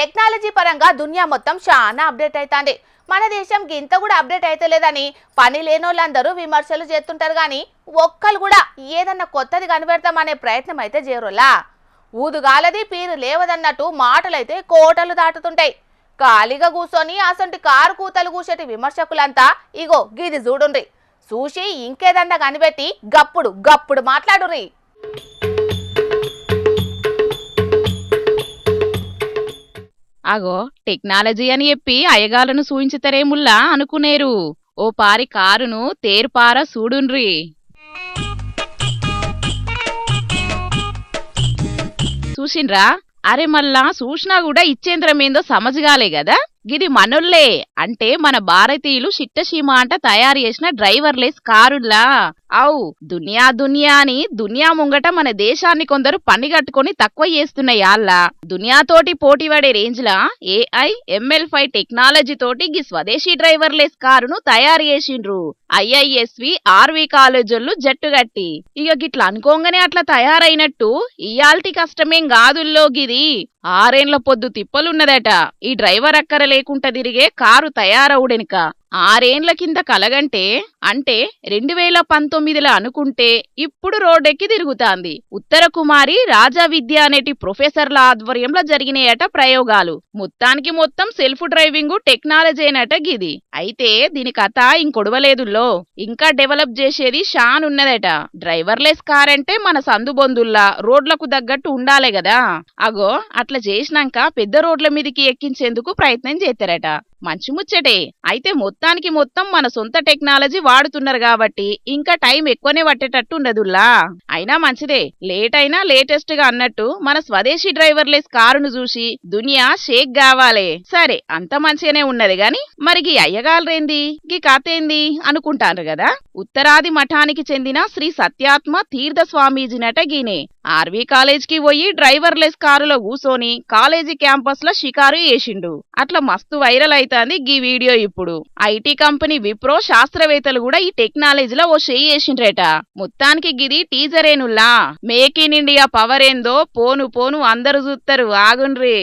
Technology పరంగా దునియా మొత్తం చాలా అప్డేట్ అవుతుంది మన దేశం ఇంత కూడా అప్డేట్ అయితే లేదని పని లేనోళ్ళందరూ విమర్శలు చేస్తుంటారు కానీ ఒక్కరు కూడా ఏదన్నా కొత్తది కనిపెడతామనే ప్రయత్నం అయితే చేయరులా ఊదుగాలది పీరు లేవదన్నట్టు మాటలైతే కోటలు దాటుతుంటాయి. ఖాళీగా కూర్చొని అసంటి కారు కూతలు కూసేటి విమర్శకులంతా ఇగో గిది చూడుండ్రి చూసి ఇంకేదన్నా కనిపెట్టి గప్పుడు గప్పుడు మాట్లాడుర్రి. అగో టెక్నాలజీ అని చెప్పి అయ్యగాలను సూయించుతారేముల్లా అనుకునేరు. ఓ పారి కారును తేర్పార సూడుండ్రి. చూసిండ్రా? అరే మళ్ళా చూసినా కూడా ఇచ్చేంద్రమేందో సమజగాలే కదా గిది మనుల్లే అంటే మన భారతీయులు చిట్టసీమ అంట తయారు చేసిన డ్రైవర్లెస్ కారులా అవు దునియా దునియా అని దునియా ముంగట మన దేశాన్ని కొందరు పని కట్టుకొని తక్కువ చేస్తున్నాయి ఆళ్ళ దునియాతోటి పోటీ పడే రేంజ్ లా ఏఐ ఎంఎల్ ఫైవ్ టెక్నాలజీ తోటి గీ స్వదేశీ డ్రైవర్లెస్ కారును తయారు చేసిండ్రు. ఐఐఎస్వి ఆర్వి కాలేజీలు జట్టుగట్టి ఇక గిట్ల అనుకోగానే అట్లా తయారైనట్టు ఇయాల్టి కష్టమేం కాదుల్లో గిది. ఆరేండ్ల పొద్దు తిప్పలున్నదట. ఈ డ్రైవర్ అక్కర లేకుండా తిరిగే కారు తయారవుడెనుక. ఆరేండ్ల కింద కలగంటే అంటే రెండు వేల పంతొమ్మిదిలో అనుకుంటే ఇప్పుడు రోడ్డెక్కి తిరుగుతాంది. ఉత్తర కుమారి రాజా విద్య అనేటి ప్రొఫెసర్ల ఆధ్వర్యంలో జరిగినాయట ప్రయోగాలు. మొత్తానికి మొత్తం సెల్ఫ్ డ్రైవింగ్ టెక్నాలజీనట గిది. అయితే దీని కథ ఇంకొడవలేదుల్లో. ఇంకా డెవలప్ చేసేది షాన్ ఉన్నదట. డ్రైవర్లెస్ కార్ అంటే మన సందుబొందుల్లా రోడ్లకు తగ్గట్టు ఉండాలే కదా అగో అట్లా చేసినాక పెద్ద రోడ్ల మీదకి ఎక్కించేందుకు ప్రయత్నం చేస్తారట మంచి ముచ్చటే. అయితే మొత్తానికి మొత్తం మన సొంత టెక్నాలజీ వాడుతున్నారు కాబట్టి ఇంకా టైం ఎక్కువనే పట్టేటట్టు ఉండదుల్లా అయినా మంచిదే. లేట్ అయినా లేటెస్ట్గా అన్నట్టు మన స్వదేశీ డ్రైవర్లెస్ కారును చూసి దునియా షేక్ కావాలే సరే అంత మంచిగానే ఉన్నది గాని మరి గీ అయ్యగాలరేంది గీ కథ ఏంది అనుకుంటారు కదా ఉత్తరాది మఠానికి చెందిన శ్రీ సత్యాత్మ తీర్థ స్వామీజీ నట గీనే. ఆర్వీ కాలేజ్కి పోయి డ్రైవర్లెస్ కారులో కూసోని కాలేజీ క్యాంపస్లో షికారు చేసిండు అట్లా మస్తు వైరల్ అయితాంది గీ వీడియో ఇప్పుడు ఐటీ కంపెనీ విప్రో శాస్త్రవేత్తలు కూడా ఈ టెక్నాలజీలో ఓ షేయి చేసిండ్రట. మొత్తానికి గిది టీజరేనుల్లా. మేక్ ఇన్ ఇండియా పవర్ ఏందో? పోను పోను అందరు చూస్తారు ఆగుండ్రి.